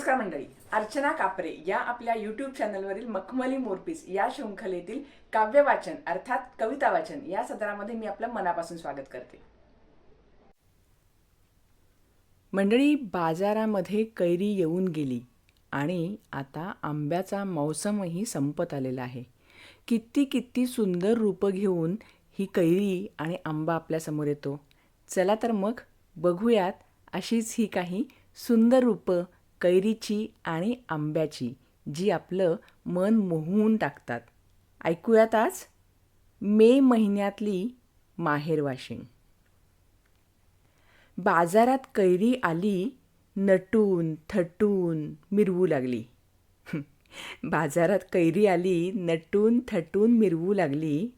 नमस्कार मंडळी. अर्चना कापरे या आपल्या यूट्यूब चॅनलवरील मखमली मोरपीस या शृंखलेतील काव्य वाचन अर्थात कविता वाचन या सदरामध्ये मी आपलं मनापासून स्वागत करते. मंडळी बाजारामध्ये कैरी येऊन गेली आणि आता आंब्याचा मौसमही संपत आलेला आहे. किती किती सुंदर रूपं घेऊन ही कैरी आणि आंबा आपल्यासमोर येतो. चला तर मग बघूयात अशीच ही काही सुंदर रूपं कैरीची आणि आंब्याची जी आपलं मन मोहून टाकतात. ऐकूयात आज मे महिन्यातली माहेर वाशिंग बाजारात कैरी आली नटून थटून मिरवू लागली. बाजारात कैरी आली नटून थटून मिरवू लागली.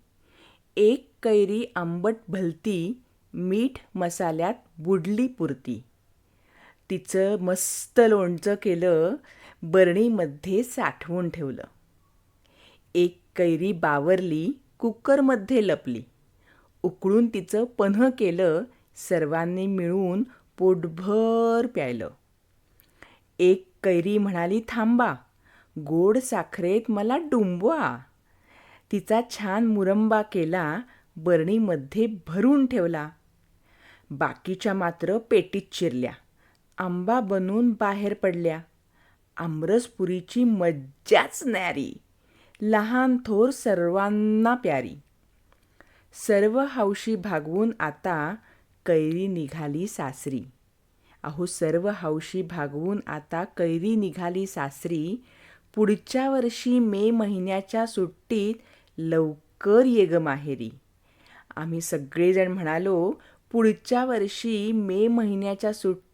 एक कैरी आंबट भलती मीठ मसाल्यात बुडली पुरती. तिचं मस्त लोणचं केलं बरणीमध्ये साठवून ठेवलं. एक कैरी बावरली कुकरमध्ये लपली. उकळून तिचं पन्ह केलं सर्वांनी मिळून पोटभर प्यायलं. एक कैरी म्हणाली थांबा गोड साखरेत मला डुंबवा. तिचा छान मुरंबा केला बरणीमध्ये भरून ठेवला. बाकीच्या मात्र पेटीत चिरल्या आंबा बनून बाहेर पडल्या. आमरसपुरीची मज्जाच न्यारी. लहान थोर सर्वांना प्यारी. सर्व हौशी भागवून आता कैरी निघाली सासरी. अहो सर्व हौशी भागवून आता कैरी निघाली सासरी. पुढच्या वर्षी मे महिन्याच्या सुट्टीत लवकर ये ग माहेरी. आम्ही सगळेजण म्हणालो पुढच्या वर्षी मे महिन्याच्या सुट्टीत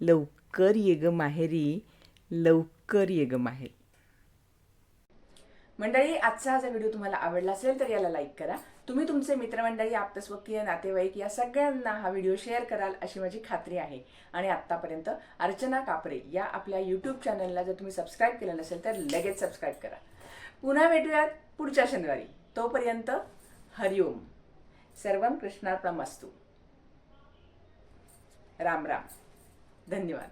लवकर ये ग माहेरी लवकर ये ग माहेरी. मंडळी आजचा हा जर व्हिडिओ तुम्हाला आवडला असेल तर याला लाईक करा. तुम्ही तुमचे मित्रमंडळी आप्तस्वकीय नातेवाईक या सगळ्यांना हा व्हिडिओ शेअर कराल अशी माझी खात्री आहे. आणि आत्तापर्यंत अर्चना कापरे या आपल्या यूट्यूब चॅनलला जर तुम्ही सबस्क्राईब केलं नसेल तर लगेच सबस्क्राईब करा. पुन्हा भेटूयात पुढच्या शनिवारी. तोपर्यंत हरिओम. सर्वम कृष्णार्पणमस्तु. राम राम. धन्यवाद.